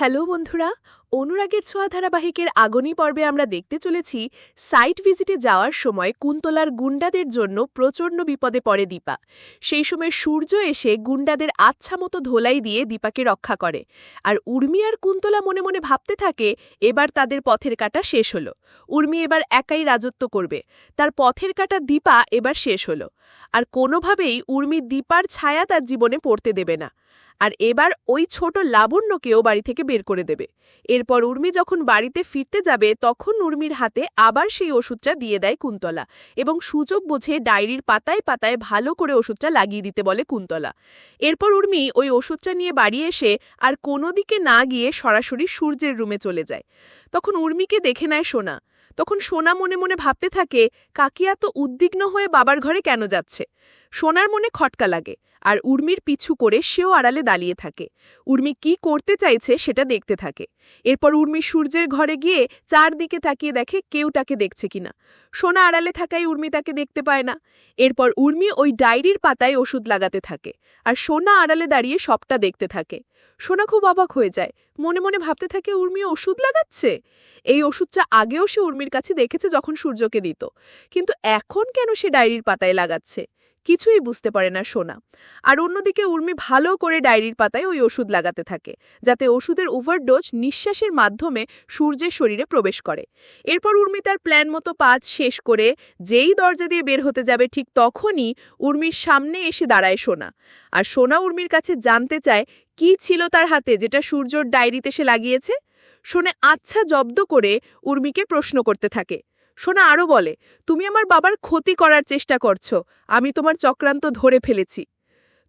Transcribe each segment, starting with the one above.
Hello বন্ধুরা, অনুরাগের ছোঁয়া ধারাবাহিকের আগনি পর্বে আমরা দেখতে চলেছি সাইট ভিজিটে যাওয়ার সময় কুন্তলার গুন্ডাদের জন্য প্রচণ্ড বিপদে পড়ে দীপা। সেই সময় সূর্য এসে গুন্ডাদের আচ্ছা মতো ধোলাই দিয়ে দীপাকে রক্ষা করে। আর উর্মি আর কুন্তলা মনে মনে ভাবতে থাকে, এবার তাদের পথের কাটা শেষ হলো। উর্মি এবার একাই রাজত্ব করবে। তার পথের কাটা দীপা এবার শেষ হলো। আর কোনোভাবেই উর্মি দীপার ছায়া তার জীবনে পড়তে দেবে না। আর এবার ওই ছোট লাবণ্যকেও বাড়ি থেকে বের করে দেবে। এরপর উর্মি যখন বাড়িতে ফিরতে যাবে, তখন উর্মির হাতে আবার সেই ওষুধটা দিয়ে দেয় কুন্তলা এবং সুযোগ বুঝে ডায়েরির পাতায় পাতায় ভালো করে ওষুধটা লাগিয়ে দিতে বলে কুন্তলা। এরপর উর্মি ওই ওষুধটা নিয়ে বাড়ি এসে আর কোনো দিকে না গিয়ে সরাসরি সূর্যের রুমে চলে যায়। তখন উর্মিকে দেখে নেয় সোনা। তখন সোনা মনে মনে ভাবতে থাকে, কাকিয়া তো উদ্বিগ্ন হয়ে বাবার ঘরে কেন যাচ্ছে? সোনার মনে খটকা লাগে। আর উর্মির পিছু করে সেও আড়ালে দাঁড়িয়ে থাকে। উর্মি কি করতে চাইছে সেটা দেখতে থাকে। এরপর উর্মি সূর্যের ঘরে গিয়ে চারদিকে তাকিয়ে দেখে কেউ তাকে দেখছে কিনা সোনা আড়ালে থাকায় উর্মি তাকে দেখতে পায় না। এরপর উর্মি ওই ডায়েরির পাতায় ওষুধ লাগাতে থাকে আর সোনা আড়ালে দাঁড়িয়ে সবটা দেখতে থাকে। সোনা খুব অবাক হয়ে যায়। মনে মনে ভাবতে থাকে, উর্মি ওষুধ লাগাচ্ছে? এই ওষুধটা আগেও সে উর্মির কাছে দেখেছে যখন সূর্যকে দিত। কিন্তু এখন কেন সে ডায়েরির পাতায় লাগাচ্ছে? কিছুই বুঝতে পারে না সোনা। আর অন্যদিকে উর্মি ভালো করে ডায়েরির পাতায় ওই ওষুধ লাগাতে থাকে, যাতে ওষুধের ওভারডোজ নিঃশ্বাসের মাধ্যমে সূর্যের শরীরে প্রবেশ করে। এরপর উর্মি তার প্ল্যান মতো পাঁচ শেষ করে যেই দরজা দিয়ে বের হতে যাবে ঠিক তখনই উর্মির সামনে এসে দাঁড়ায় সোনা। আর সোনা উর্মির কাছে জানতে চায়, কি ছিল তার হাতে যেটা সূর্যর ডায়েরিতে সে লাগিয়েছে? শোনে আচ্ছা জব্দ করে উর্মিকে প্রশ্ন করতে থাকে সোনা আরও বলে, তুমি আমার বাবার ক্ষতি করার চেষ্টা করছ, আমি তোমার চক্রান্ত ধরে ফেলেছি।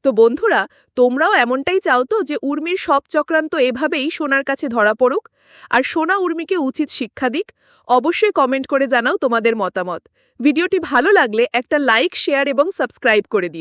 তো বন্ধুরা, তোমরাও এমনটাই চাও তো যে উর্মির সব চক্রান্ত এভাবেই সোনার কাছে ধরা পড়ুক? আর সোনা উর্মিকে উচিত শিক্ষা দিক, অবশ্যই কমেন্ট করে জানাও তোমাদের মতামত। ভিডিওটি ভালো লাগলে একটা লাইক, শেয়ার এবং সাবস্ক্রাইব করে দিও।